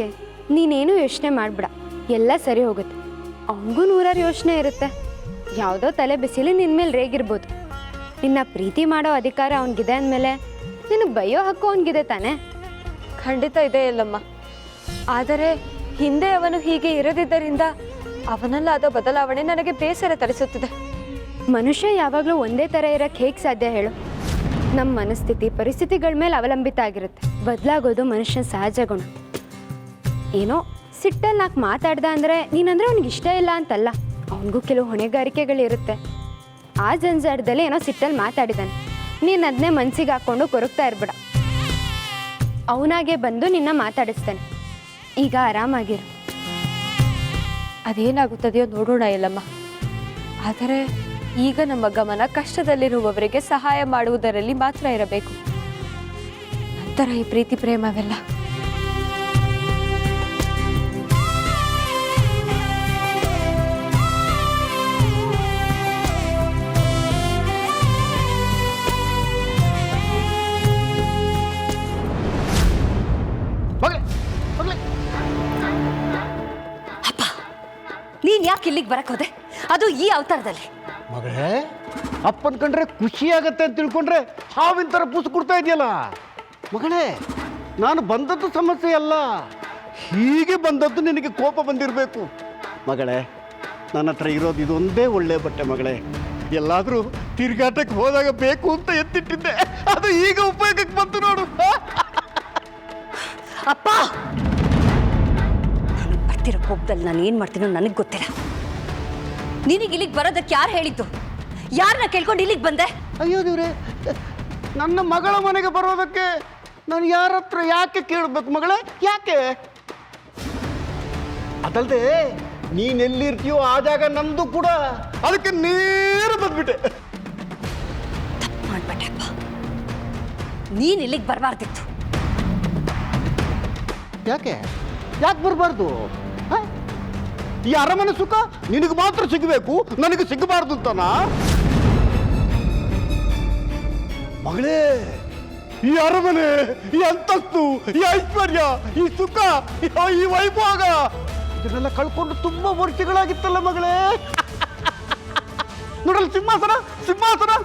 ಯೋಚನೆ ಮಾಡ್ಬಿಡ. ಎಲ್ಲ ಸರಿ ಹೋಗುತ್ತೆ. ಅವನಿಗೂ ನೂರಾರು ಯೋಚನೆ ಇರುತ್ತೆ. ಯಾವುದೋ ತಲೆ ಬಿಸಿಲಿ ನಿನ್ನ ಮೇಲೆ ರೇಗಿರ್ಬೋದು. ನಿನ್ನ ಪ್ರೀತಿ ಮಾಡೋ ಅಧಿಕಾರ ಅವನಿಗಿದೆ ಅಂದಮೇಲೆ ನಿನಗೆ ಬೈಯೋ ಹಕ್ಕು ಅವನಿಗಿದೆ ತಾನೆ? ಖಂಡಿತ ಇದೆ ಇಲ್ಲಮ್ಮ ಆದರೆ ಹಿಂದೆ ಅವನು ಹೀಗೆ ಇರದಿದ್ದರಿಂದ ಅವನಲ್ಲಾದ ಬದಲಾವಣೆ ನನಗೆ ಬೇಸರ ತರಿಸುತ್ತಿದೆ. ಮನುಷ್ಯ ಯಾವಾಗಲೂ ಒಂದೇ ಥರ ಇರೋಕ್ಕೆ ಹೇಗೆ ಸಾಧ್ಯ ಹೇಳು? ನಮ್ಮ ಮನಸ್ಥಿತಿ ಪರಿಸ್ಥಿತಿಗಳ ಮೇಲೆ ಅವಲಂಬಿತ ಆಗಿರುತ್ತೆ. ಬದಲಾಗೋದು ಮನುಷ್ಯನ ಸಹಜ ಗುಣ. ಏನೋ ಸಿಟ್ಟಲ್ಲಿ ನಾಲ್ಕು ಮಾತಾಡ್ದ ಅಂದರೆ ನೀನಂದ್ರೆ ಅವ್ನಿಗೆ ಇಷ್ಟ ಇಲ್ಲ ಅಂತಲ್ಲ. ಅವನಿಗೂ ಕೆಲವು ಹೊಣೆಗಾರಿಕೆಗಳಿರುತ್ತೆ. ಆ ಜಂಜಾಟದಲ್ಲಿ ಏನೋ ಸಿಟ್ಟಲ್ಲಿ ಮಾತಾಡಿದಾನೆ. ನೀನು ಅದನ್ನೇ ಮನ್ಸಿಗೆ ಹಾಕ್ಕೊಂಡು ಕೊರಗ್ತಾ ಇರ್ಬೇಡ. ಅವನಾಗೆ ಬಂದು ನಿನ್ನ ಮಾತಾಡಿಸ್ತಾನೆ. ಈಗ ಆರಾಮಾಗಿರು. ಅದೇನಾಗುತ್ತದೆಯೋ ನೋಡೋಣ ಇಲ್ಲಮ್ಮ ಆದರೆ ಈಗ ನಮ್ಮ ಗಮನ ಕಷ್ಟದಲ್ಲಿರುವವರಿಗೆ ಸಹಾಯ ಮಾಡುವುದರಲ್ಲಿ ಮಾತ್ರ ಇರಬೇಕು. ನಂತರ ಈ ಪ್ರೀತಿ ಪ್ರೇಮವೆಲ್ಲ ನೀನ್ ಯಾಕೆ ಇಲ್ಲಿಗೆ ಬರಕ್ ಹೋದೆ? ಅದು ಈ ಅವತಾರದಲ್ಲಿ. ಮಗಳೇ ಅಪ್ಪನ್ ಕಂಡ್ರೆ ಖುಷಿ ಆಗತ್ತೆ ಅಂತ ತಿಳ್ಕೊಂಡ್ರೆ ಹಾವಿನ ಥರ ಪುಸ್ ಕೊಡ್ತಾ ಇದೆಯಲ್ಲ? ಮಗಳೇ ನಾನು ಬಂದದ್ದು ಸಮಸ್ಯೆ ಅಲ್ಲ. ಹೀಗೆ ಬಂದದ್ದು ನಿನಗೆ ಕೋಪ ಬಂದಿರಬೇಕು. ಮಗಳೇ ನನ್ನ ಹತ್ರ ಇರೋದು ಇದೊಂದೇ ಒಳ್ಳೆ ಬಟ್ಟೆ ಮಗಳೇ. ಎಲ್ಲಾದರೂ ತಿರುಗಾಟಕ್ಕೆ ಹೋದಾಗ ಬೇಕು ಅಂತ ಎತ್ತಿಟ್ಟಿದ್ದೆ. ಅದು ಈಗ ಉಪಯೋಗಕ್ಕೆ ಬಂತು ನೋಡು. ಅಪ್ಪ! ಬರ್ತಿರೋ ಕೋಪದಲ್ಲಿ ನಾನು ಏನು ಮಾಡ್ತೀನೋ ನನಗೆ ಗೊತ್ತಿಲ್ಲ. ನಿನಗೆ ಇಲ್ಲಿಗೆ ಬರೋದಕ್ಕೆ ಯಾರು ಹೇಳಿದ್ದು? ಯಾರನ್ನ ಕೇಳ್ಕೊಂಡು ಇಲ್ಲಿಗೆ ಬಂದೆ? ಅಯ್ಯೋ ದೇವ್ರೆ ನನ್ನ ಮಗಳ ಮನೆಗೆ ಬರೋದಕ್ಕೆ ನಾನು ಯಾರ ಹತ್ರ ಯಾಕೆ ಕೇಳಬೇಕು ಮಗಳ? ಯಾಕೆ? ಅದಲ್ಲದೆ ನೀನೆಲ್ಲಿರ್ತೀಯೋ ಆ ಜಾಗ ನಂದು ಕೂಡ ಅದಕ್ಕೆ ನೇರ ಬಂದ್ಬಿಟ್ಟೆ. ಅಪ್ಪ ನೀನ್ ಇಲ್ಲಿಗೆ ಬರಬಾರ್ದಿತ್ತು. ಯಾಕೆ? ಯಾಕೆ ಬರಬಾರ್ದು? ಈ ಅರಮನೆ ಸುಖ ನಿನಗೆ ಮಾತ್ರ ಸಿಗಬೇಕು, ನನಗೆ ಸಿಗಬಾರ್ದು ಅಂತನಾ? ಮಗಳೇ, ಈ ಅರಮನೆ, ಈ ಅಂತಸ್ತು, ಈ ಐಶ್ವರ್ಯ, ಈ ಸುಖ, ಈ- ವೈಭೋಗ, ಇದನ್ನೆಲ್ಲ ಕಳ್ಕೊಂಡು ತುಂಬಾ ವರ್ಷಗಳಾಗಿತ್ತಲ್ಲ ಮಗಳೇ. ನೋಡಲ್ಲ ಸಿಂಹಾಸನ ಸಿಂಹಾಸನ.